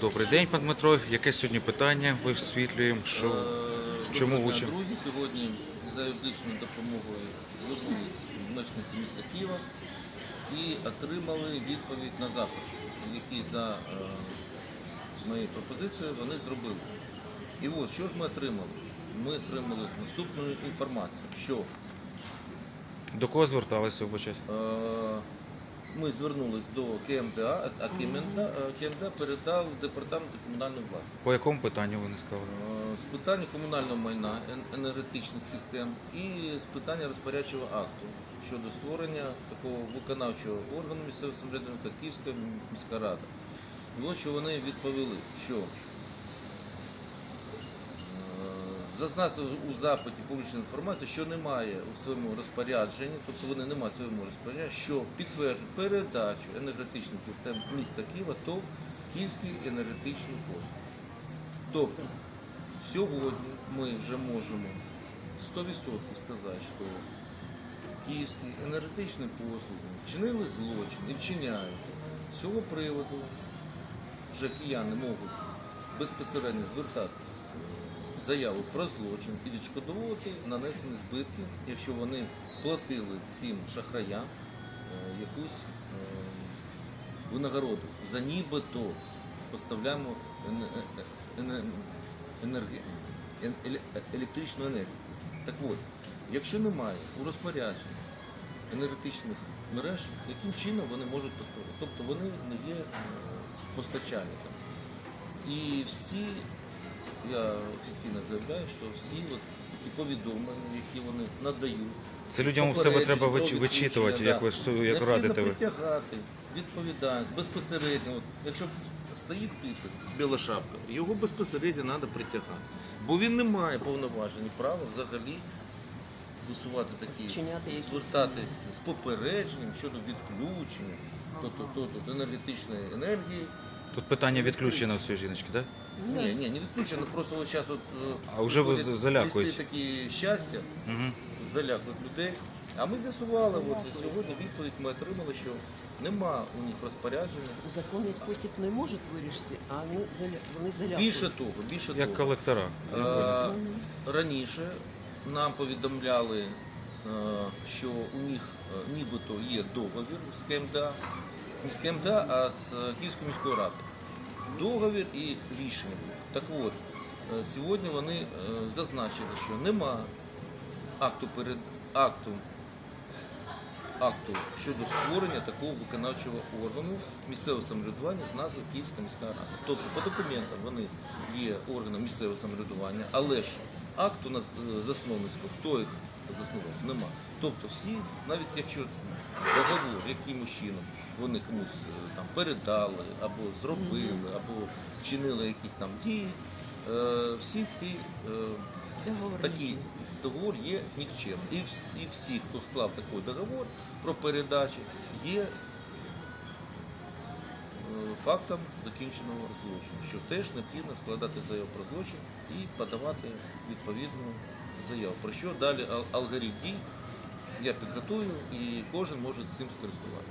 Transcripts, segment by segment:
Добрий день, пан Дмитро. Яке сьогодні питання Ви висвітлюємо? Що Е, чому учимо? Друзі, сьогодні за юридичною допомогою звернулись мешканці міста Києва і отримали відповідь на запит, який за е, моєю пропозицією вони зробили. І от що ж ми отримали? Ми отримали наступну інформацію, що до кого зверталися вибачать? Е, Ми звернулись до КМДА, а КМДА, е, КМДА передав департаменту комунальної власності. По якому питанню ви не сказали? Е, З питання комунального майна, енергетичних систем і з питання розпорядчого акту щодо створення такого виконавчого органу місцевого самоврядування, Київська міська рада. І от що вони відповіли, що е, зазначив у запиті публічної інформації, що немає у своєму розпорядженні, тобто вони не мають своєму розпорядженні, що підтверджують передачу енергетичних систем міста Києва то Київський енергетичний послуг. Тобто сьогодні ми вже можемо 100% сказати, що київські енергетичні послуги вчинили злочин і вчиняють. З цього приводу вже кияни можуть безпосередньо звертатись з заяву про злочин і відшкодовувати нанесені збитки, якщо вони платили цим шахраям е, якусь е, винагороду за нібито поставляємо е- електричну енергію. Так от, якщо немає у розпорядженні енергетичних мереж, яким чином вони можуть поставити? Тобто вони не є постачальниками. І всі, я офіційно заявляю, що всі от такі повідомлення, які вони надають, Це людям у себе треба вич- відключення, вичитувати, як да. ви су- як Необхідно радите ви. притягати відповідальність безпосередньо. От, якщо стоїть підпис, біла шапка, його безпосередньо треба притягати. Бо він не має повноважень і права взагалі висувати такі, Вчиняти якісь звертатись з попередженням щодо відключення, тобто, тобто енергетичної енергії. Тут питання відключено всі жіночки, так? Ні, ні, не відключено, просто от зараз от, е, А вже ви виходять листи такі щастя, Угу. залякують людей. А ми з'ясували, от, і сьогодні відповідь ми отримали, що нема у них розпорядження. У законний спосіб не можуть вирішити, а вони, заля... вони залякують. Більше того, більше Як того. колектора. Е, раніше нам повідомляли, е, що у них е, нібито є договір з КМДА, не з КМДА, а з е, Київською міською радою. Договір і рішення. Так от, е, сьогодні вони е, зазначили, що нема акту перед акту. Акту щодо створення такого виконавчого органу місцевого самоврядування з назвою Київська міська рада. Тобто по документам вони є органом місцевого самоврядування, але ж акту е, засновництво, хто їх заснував, нема. Тобто всі, навіть якщо договор якимось чином вони комусь е, там передали, або зробили, або вчинили якісь там дії, е, всі ці е, Договори. такий договор є нікчемним. І, і всі, хто склав такий договор про передачу, є фактом закінченого злочину, що теж необхідно складати заяву про злочин і подавати відповідну заяву. Про що далі ал- алгоритм дій я підготую і кожен може цим скористуватися.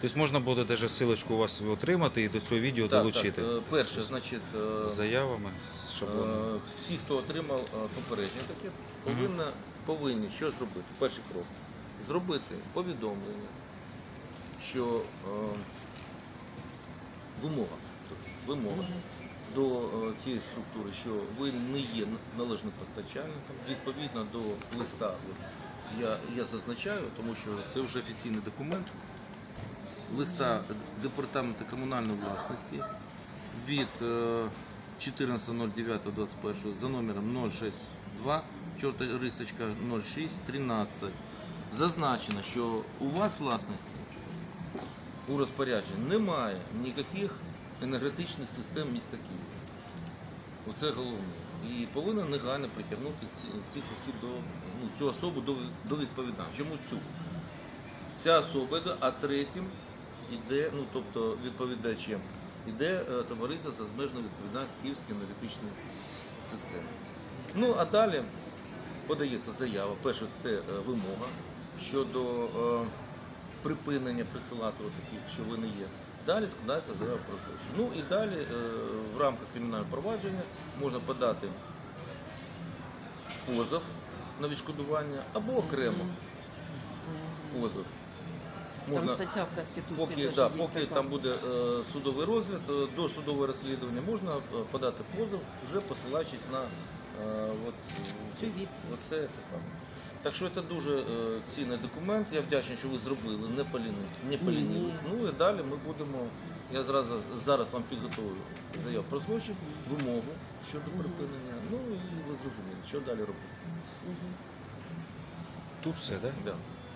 Тобто можна буде навіть силочку у вас отримати і до цього відео долучити Так, е, перше, значить, е, з заявами, з шаблоном. Е, Всі, хто отримав е, попереднє таке, повинна, повинні що зробити? Перший крок. Зробити повідомлення, що е, вимога, тобто вимога до е, цієї структури, що ви не є належним постачальником, відповідно до листа, я, я зазначаю, тому що це вже офіційний документ, листа Департаменту комунальної власності від е, 14.09.21 за номером 062, чорта рисочка 06 13. Зазначено, що у вас власності у розпорядженні немає ніяких енергетичних систем міста Києва. Оце головне. І повинен негайно притягнути цих осіб до ну, цю особу до, до відповідальності. Чому цю? Ця особа а третім йде, ну тобто відповідачем, йде е, товариство з обмеженою відповідальністю Київської енергетичної системи. Ну а далі подається заява. Перше, це е, вимога щодо е, припинення присилати отакі, що ви не є. Далі складається заява про злочин. Ну і далі е, в рамках кримінального провадження можна подати позов на відшкодування або окремо позов. Там стаття в Конституції Поки, да, поки там буде е, судовий розгляд, е, до судового розслідування можна е, подати позов, вже посилаючись на е, от, оце те саме. Так що це дуже е, цінний документ. Я вдячний, що ви зробили, не полінились. Не полінились. Ну і далі ми будемо. Я зразу зараз вам підготую заяву про злочин, вимогу щодо припинення. Ну і ви зрозуміли, що далі робити. Тут все, так? Да? Да.